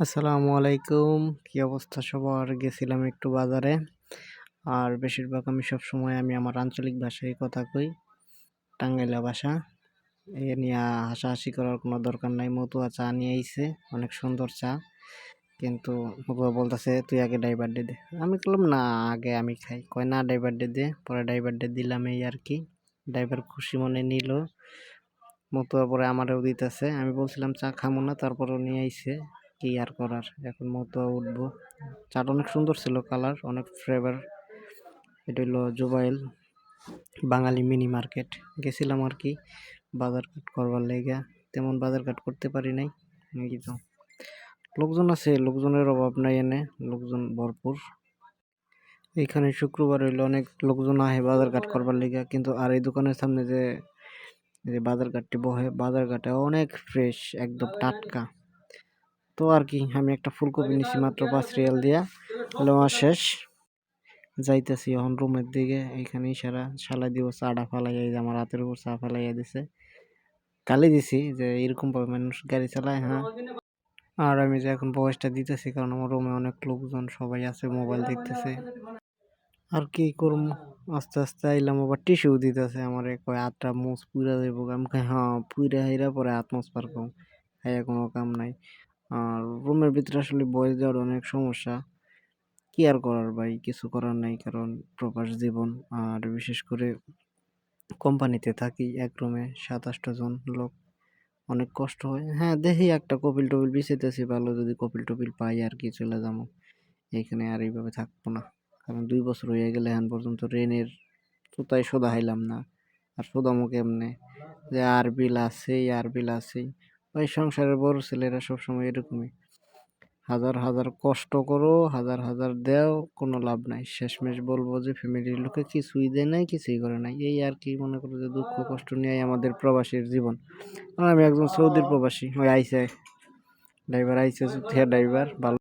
আসসালামু আলাইকুম। কি অবস্থা সবার? গেছিলাম একটু বাজারে। আর বেশিরভাগ আমি সব সময় আমি আমার আঞ্চলিক ভাষায় কথা কই। টাঙ্গাইলা ভাষা। এ নিয়ে হাসাহাসি করার কোনো দরকার নাই। মতুয়া চা নিয়ে আইছে। অনেক সুন্দর চা। কিন্তু মতুয়া বলতেছে, তুই আগে ড্রাইভার ডে দে। আমি বললাম না, আগে আমি খাই। কয়, না ড্রাইভার ডে দে। পরে ড্রাইভার ডে দিলাম এই আর কি। ড্রাইভার খুশি মনে নিল। মতুয়া পরে আমারও দিতেছে। আমি বলছিলাম, চা খামো না। তারপরেও নিয়ে আইছে। কি আর করার? এখন মতো উঠবো। চাট অনেক সুন্দর ছিল কালার, অনেক ফ্লেভার এটা হলো জুবাইল বাঙালি মিনি মার্কেট গেছিলাম আর কি বাজার কাট করবার লেগা। তেমন বাজার কাট করতে পারি নাই। এই তো। লোকজন আছে, লোকজনের অভাব নাই এনে, লোকজন ভরপুর। এইখানে শুক্রবার হইলে অনেক লোকজন আহে বাজার কাট করবার লেগা, কিন্তু আর এই দোকানের সামনে যে যে বাজার ঘাটটি বহে, বাজার ঘাটে অনেক ফ্রেশ একদম টাটকা। তো আর কি, আমি একটা ফুলকপি নিছি মাত্র পাঁচ রিয়াল দিয়া। লোয়া শেষ। যাইতেছি এখন রুমের দিকে, এইখানে সারা সালা দিব চাটা ফালাইয়া এই যে আমার হাতের উপর চা ফালাইয়া দিছে গালি দিছি যে এরকম ভাবে মানুষ গাড়ি চালায় হ্যাঁ। আর আমি যে এখন বয়সটা দিতেছি, কারণ আমার রুমে অনেক লোকজন সবাই আছে মোবাইল দেখতেছে। আর কি করব আস্তে আস্তে আইলাম, আবার টিস্যু দিতেছে আমার, কয় হাতটা মুছ পুরা যাইব। আমি হ্যাঁ পুরা হাইরা পরে হাত মুছ পারব। খাইয়া কোনো কাম নাই। রুমের ভিতরে আসলে বয়স দেওয়ার অনেক সমস্যা। কি আর করার ভাই, কিছু করার নাই, কারণ প্রবাস জীবন। আর বিশেষ করে কোম্পানিতে থাকি, এক রুমে সাত আটটা জন লোক। অনেক কষ্ট হয়। হ্যাঁ দেখি একটা কপিল টপিল বিছাইতেছি, ভালো যদি কপিল টপিল পাই আর কি চলে যাব। এইখানে আর এইভাবে থাকব না। কারণ দুই বছর হয়ে গেলে এখন পর্যন্ত রেনের সুতায় সোদা হাইলাম না। আর সোদামো কেমনে? যে আর বিল আছেই, আর বিল আছেই। ওই সংসারের বড় ছেলেরা সবসময় এরকমই। হাজার হাজার কষ্ট করো, হাজার হাজার দেও, কোনো লাভ নাই। শেষমেশ বলব যে ফ্যামিলির লোকে কিছুই দেয় নাই, কিছুই করে নাই। এই আর কি মনে করো যে, দুঃখ, কষ্ট নিয়ে আমাদের প্রবাসীর জীবন। আমি একজন সৌদির প্রবাসী, ওই আইসে ড্রাইভার আইসে ড্রাইভার ভালো